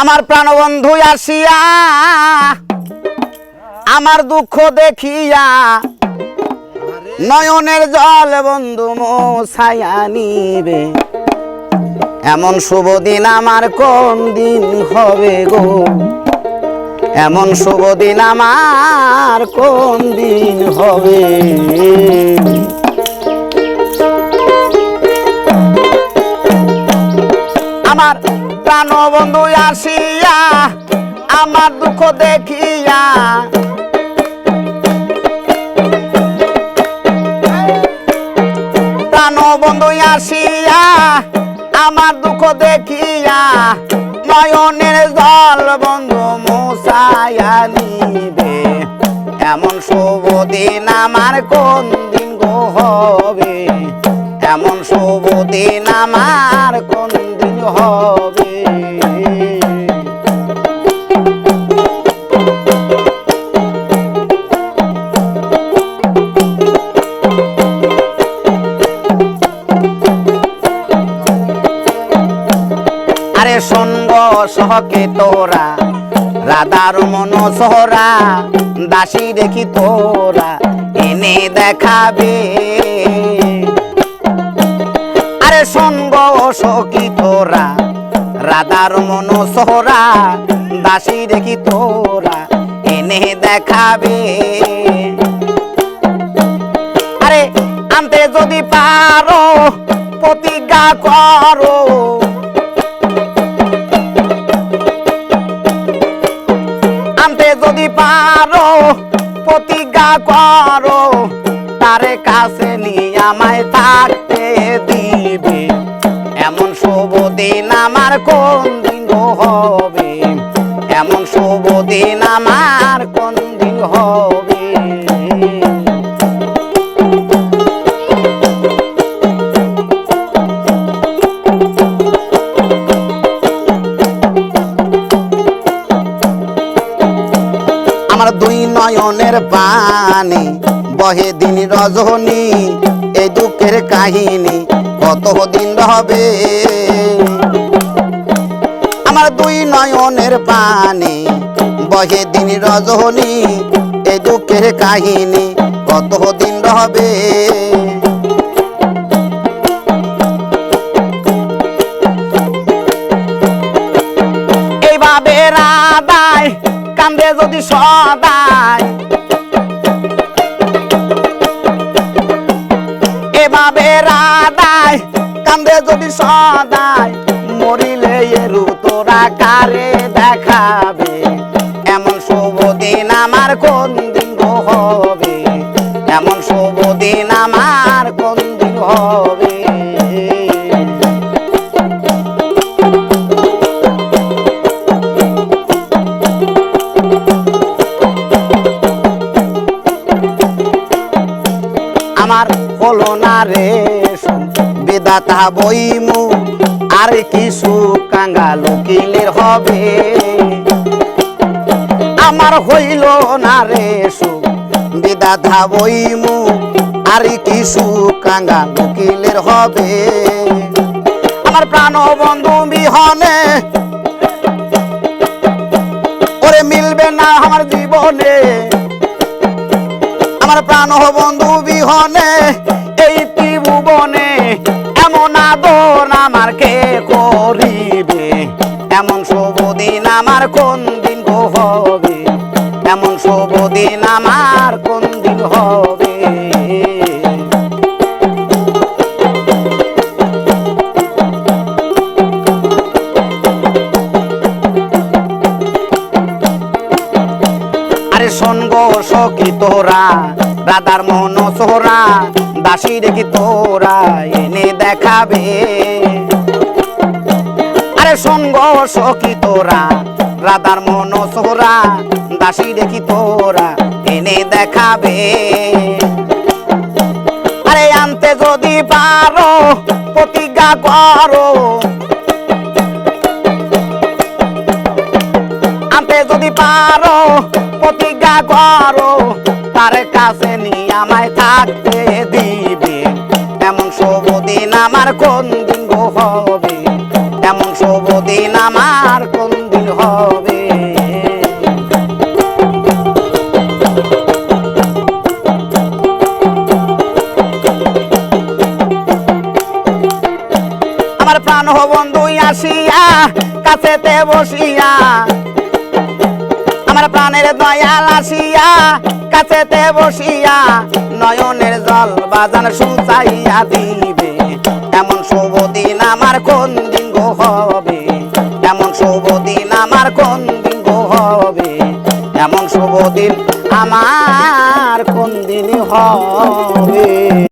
আমার প্রাণবন্ধু আসিয়া, আমার দুঃখ দেখিয়া, নয়নের জল বন্ধু মোছায়া নিবে। এমন শুভ দিন আমার কোন দিন হবে গো? এমন শুভ দিন আমার কোন দিন হবে? প্রাণ বন্ধু আসিয়া, আমার দুঃখ দেখিয়া। প্রাণ বন্ধু আসিয়া, আমার দুঃখ দেখিয়া, নয়নের জল বন্ধু মুসাইয়া নিবে। এমন শুভ দিন আমার কোন দিন গো হবে? এমন শুভ দিন আমার আরে সঙ্গ সহকে তোরা, রাধার মন সহরা, দাসী দেখি তোরা, এনে দেখাবে। আরে সঙ্গ সখী তোরা, রাধার মন সহরা, দাসী দেখি তোরা, এনে দেখাবে। আরে আনতে যদি পারো, প্রতিজ্ঞা করো। যদি পারো, প্রতিজ্ঞা করো, তারে কাছে নিয়ে আমায় থাকতে দিবে। এমন শুভ দিন আমার কোন দিন হবে? এমন শুভ দিন আমার আমার দুই নয়নের পানি বহে দিন রজনী এই দুঃখের কাহিনী কত দিন হবে আমার দুই নয়নের পানি বহে দিন রজনী এই দুঃখের কাহিনী কত দিন হবে যদি সদায় এভাবে রাধায় কান্দে যদি সদায় মরিলে এরু তোরা কারে দেখাবে? এমন শুভ দিন আমার কোন দিন হবে? এমন শুভ দিন আমার আমার হলো না রে বেদাতা বইমু, আর কিছু কাঙ্গাল কিলের হবে। আমার হইল না রে বেদাতা বইমু, আর কিছু কাঙ্গাল কিলের হবে। আমার প্রাণ বন্ধু বিহনে, ওরে মিলবে না আমার জীবনে। আমার প্রাণ বন্ধু বিহনে কে করিবে? এমন শুভ দিন আমার কোন দিন গো হবে? এমন শুভ দিন আমার কোন দিন হবে? আরে শোন গো সখী তোরা, রাধার মন সোহরা দাসী দেখি তোরা, এনে দেখাবে? আরে শোন গো সখী তোরা, রাধার মন সোহরা, দাসী দেখি তোরা, এনে দেখাবে। আরে আনতে যদি পারো, প্রতিজ্ঞা করো। আনতে যদি পারো, প্রতিজ্ঞা করো, তার কাছে নিয়ে আমায় থাকতে দিবে। এমন শুভ দিন আমার কোন দিন গো হবে এমন শুভ দিন আমার কোন দিন হবে? আমার প্রাণ বন্ধু, আসিয়া, কাছেতে বসিয়া। আমার প্রাণের দয়াল আসিয়া, কাছেতে বসিয়া, নয়নের জল বাজান সুচাইয়া দিবে। এমন শুভ দিন আমার কোন হবে, এমন শুভ দিন আমার কোন দিন হবে? এমন শুভ দিন আমার কোন দিন হবে?